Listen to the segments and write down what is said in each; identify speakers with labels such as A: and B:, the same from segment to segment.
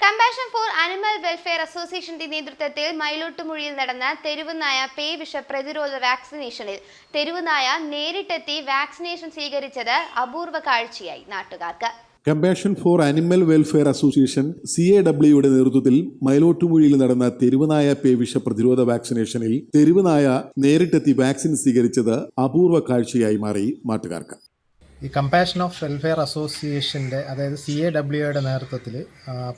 A: Compassion for animal welfare അസോസിയേഷന്റെ നേതൃത്വത്തിൽ മയിലോട്ടുമുഴിയിൽ നടന്ന തെരുവുനായ പേവിഷ പ്രതിരോധ വാക്സിനേഷനിൽ തെരുവുനായ നേരിട്ടെത്തി വാക്സിനേഷൻ സ്വീകരിച്ചത് അപൂർവ കാഴ്ചയായി നാട്ടുകാർക്ക്.
B: Compassion for animal welfare association C A ഡബ്ല്യുയുടെ നേതൃത്വത്തിൽ മയിലോട്ടുമുഴിയിൽ നടന്ന തെരുവുനായ പേവിഷ പ്രതിരോധ വാക്സിനേഷനിൽ തെരുവുനായ നേരിട്ടെത്തി വാക്സിൻ സ്വീകരിച്ചത് അപൂർവ കാഴ്ചയായി മാറി നാട്ടുകാർക്ക്.
C: ഈ കമ്പാഷൻ ഓഫ് വെൽഫെയർ അസോസിയേഷന്റെ അതായത് സി എ ഡബ്ല്യുയുടെ നേതൃത്വത്തിൽ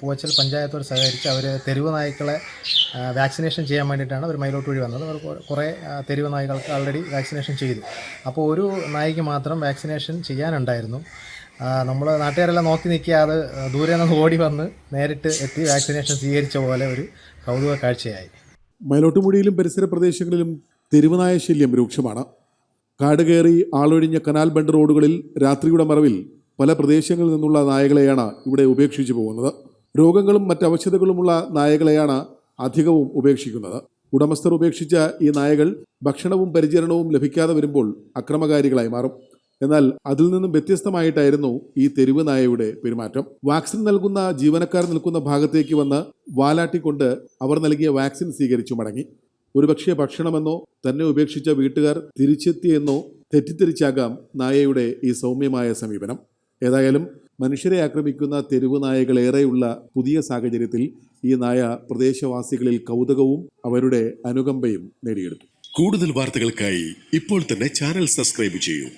C: പൂവച്ചൽ പഞ്ചായത്തോട് സഹകരിച്ച് അവർ തെരുവ് നായ്ക്കളെ വാക്സിനേഷൻ ചെയ്യാൻ വേണ്ടിയിട്ടാണ് അവർ മയിലോട്ട് വഴി വന്നത്. അവർ കുറേ തെരുവ് നായ്ക്കൾക്ക് ആൾറെഡി വാക്സിനേഷൻ ചെയ്തു. അപ്പോൾ ഒരു നായ്ക്ക് മാത്രം വാക്സിനേഷൻ ചെയ്യാനുണ്ടായിരുന്നു. നമ്മൾ നാട്ടുകാരെല്ലാം നോക്കി നിൽക്കാതെ ദൂരെ നിന്ന് ഓടി വന്ന് നേരിട്ട് എത്തി വാക്സിനേഷൻ സ്വീകരിച്ച പോലെ ഒരു കൗതുക കാഴ്ചയായി
B: മൈലോട്ടുമുടിയിലും പരിസര പ്രദേശങ്ങളിലും തെരുവുനായ ശല്യം രൂക്ഷമാണ്. കാട് കയറി ആളൊഴിഞ്ഞ കനാൽ ബണ്ട് റോഡുകളിൽ രാത്രിയുടെ മറവിൽ പല പ്രദേശങ്ങളിൽ നിന്നുള്ള നായകളെയാണ് ഇവിടെ ഉപേക്ഷിച്ചു പോകുന്നത്. രോഗങ്ങളും മറ്റ് അവശതകളുമുള്ള നായകളെയാണ് അധികവും ഉപേക്ഷിക്കുന്നത്. ഉടമസ്ഥർ ഉപേക്ഷിച്ച ഈ നായകൾ ഭക്ഷണവും പരിചരണവും ലഭിക്കാതെ വരുമ്പോൾ അക്രമകാരികളായി മാറും. എന്നാൽ അതിൽ നിന്നും വ്യത്യസ്തമായിട്ടായിരുന്നു ഈ തെരുവ് നായയുടെ പെരുമാറ്റം. വാക്സിൻ നൽകുന്ന ജീവനക്കാർ നിൽക്കുന്ന ഭാഗത്തേക്ക് വന്ന് വാലാട്ടിക്കൊണ്ട് അവർ നൽകിയ വാക്സിൻ സ്വീകരിച്ചു മടങ്ങി. ഒരുപക്ഷെ ഭക്ഷണമെന്നോ തന്നെ ഉപേക്ഷിച്ച വീട്ടുകാർ തിരിച്ചെത്തിയെന്നോ തെറ്റിദ്ധരിച്ചാകാം നായയുടെ ഈ സൗമ്യമായ സമീപനം. ഏതായാലും മനുഷ്യരെ ആക്രമിക്കുന്ന തെരുവ് നായകളേറെയുള്ള പുതിയ സാഹചര്യത്തിൽ ഈ നായ പ്രദേശവാസികളിൽ കൗതുകവും അവരുടെ അനുകമ്പയും നേടിയെടുത്തു.
D: കൂടുതൽ വാർത്തകൾക്കായി ഇപ്പോൾ തന്നെ ചാനൽ സബ്സ്ക്രൈബ് ചെയ്യൂ.